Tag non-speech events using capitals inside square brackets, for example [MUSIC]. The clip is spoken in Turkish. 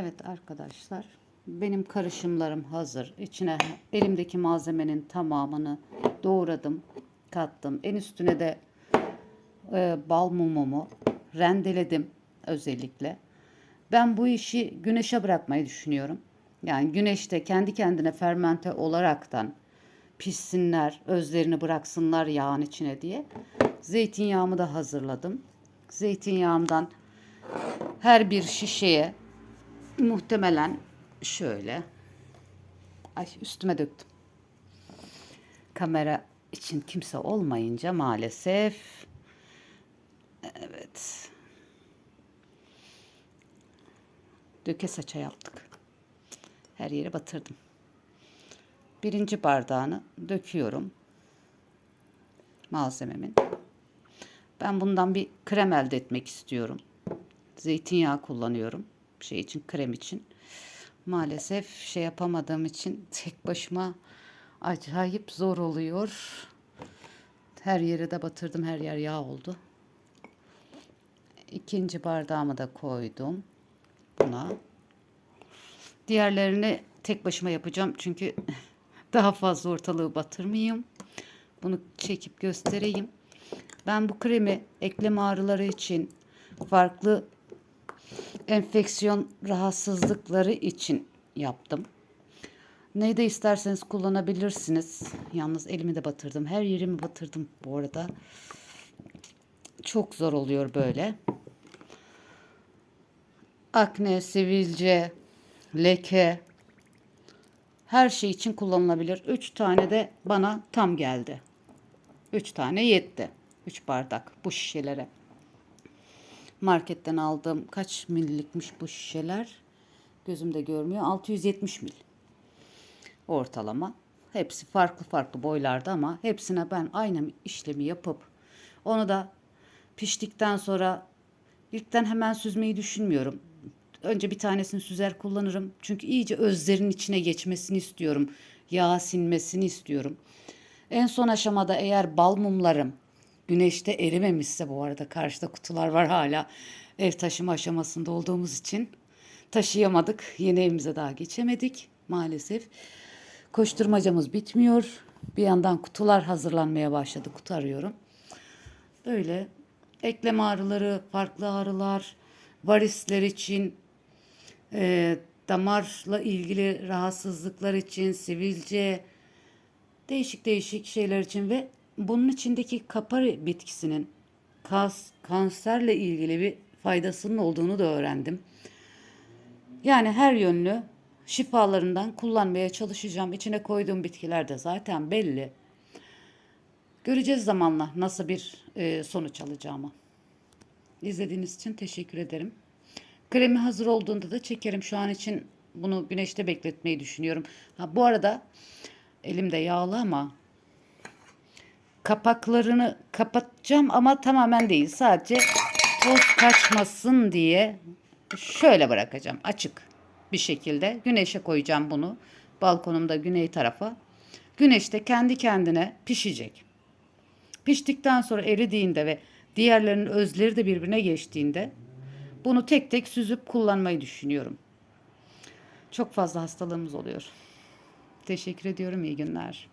Evet arkadaşlar. Benim karışımlarım hazır. İçine elimdeki malzemenin tamamını doğradım, kattım. En üstüne de e, bal mumumu rendeledim özellikle. Ben bu işi güneşe bırakmayı düşünüyorum. Yani güneşte kendi kendine fermente olaraktan pişsinler, özlerini bıraksınlar yağın içine diye. Zeytinyağımı da hazırladım. Zeytinyağımdan her bir şişeye muhtemelen şöyle ay üstüme döktüm. Kamera için kimse olmayınca maalesef evet döke saça yaptık. Her yere batırdım. Birinci bardağını döküyorum. Malzememin. Ben bundan bir krem elde etmek istiyorum. Zeytinyağı kullanıyorum. Şey için krem için. Maalesef şey yapamadığım için [LAUGHS] tek başıma acayip zor oluyor. Her yere de batırdım. Her yer yağ oldu. İkinci bardağımı da koydum. Buna. Diğerlerini tek başıma yapacağım. Çünkü [LAUGHS] daha fazla ortalığı batırmayayım. Bunu çekip göstereyim. Ben bu kremi eklem ağrıları için farklı enfeksiyon rahatsızlıkları için yaptım. Ne de isterseniz kullanabilirsiniz. Yalnız elimi de batırdım. Her yerimi batırdım bu arada. Çok zor oluyor böyle. Akne, sivilce, leke her şey için kullanılabilir. 3 tane de bana tam geldi. 3 tane yetti. 3 bardak bu şişelere. Marketten aldığım kaç millikmiş bu şişeler? Gözümde görmüyor. 670 mil. Ortalama. Hepsi farklı farklı boylarda ama hepsine ben aynı işlemi yapıp onu da piştikten sonra ilkten hemen süzmeyi düşünmüyorum. Önce bir tanesini süzer kullanırım. Çünkü iyice özlerin içine geçmesini istiyorum. Yağ sinmesini istiyorum. En son aşamada eğer bal mumlarım güneşte erimemişse bu arada karşıda kutular var hala ev taşıma aşamasında olduğumuz için taşıyamadık. Yeni evimize daha geçemedik maalesef. Koşturmacamız bitmiyor. Bir yandan kutular hazırlanmaya başladı. Kutu arıyorum. Böyle eklem ağrıları, farklı ağrılar, varisler için, e, damarla ilgili rahatsızlıklar için, sivilce, değişik değişik şeyler için ve bunun içindeki kapari bitkisinin kas, kanserle ilgili bir faydasının olduğunu da öğrendim. Yani her yönlü şifalarından kullanmaya çalışacağım. İçine koyduğum bitkiler de zaten belli. Göreceğiz zamanla nasıl bir e, sonuç alacağımı. İzlediğiniz için teşekkür ederim. Kremi hazır olduğunda da çekerim. Şu an için bunu güneşte bekletmeyi düşünüyorum. Ha, bu arada elimde yağlı ama kapaklarını kapatacağım ama tamamen değil. Sadece toz kaçmasın diye şöyle bırakacağım açık bir şekilde. Güneşe koyacağım bunu. Balkonumda güney tarafa. Güneşte kendi kendine pişecek. Piştikten sonra eridiğinde ve diğerlerinin özleri de birbirine geçtiğinde bunu tek tek süzüp kullanmayı düşünüyorum. Çok fazla hastalığımız oluyor. Teşekkür ediyorum. İyi günler.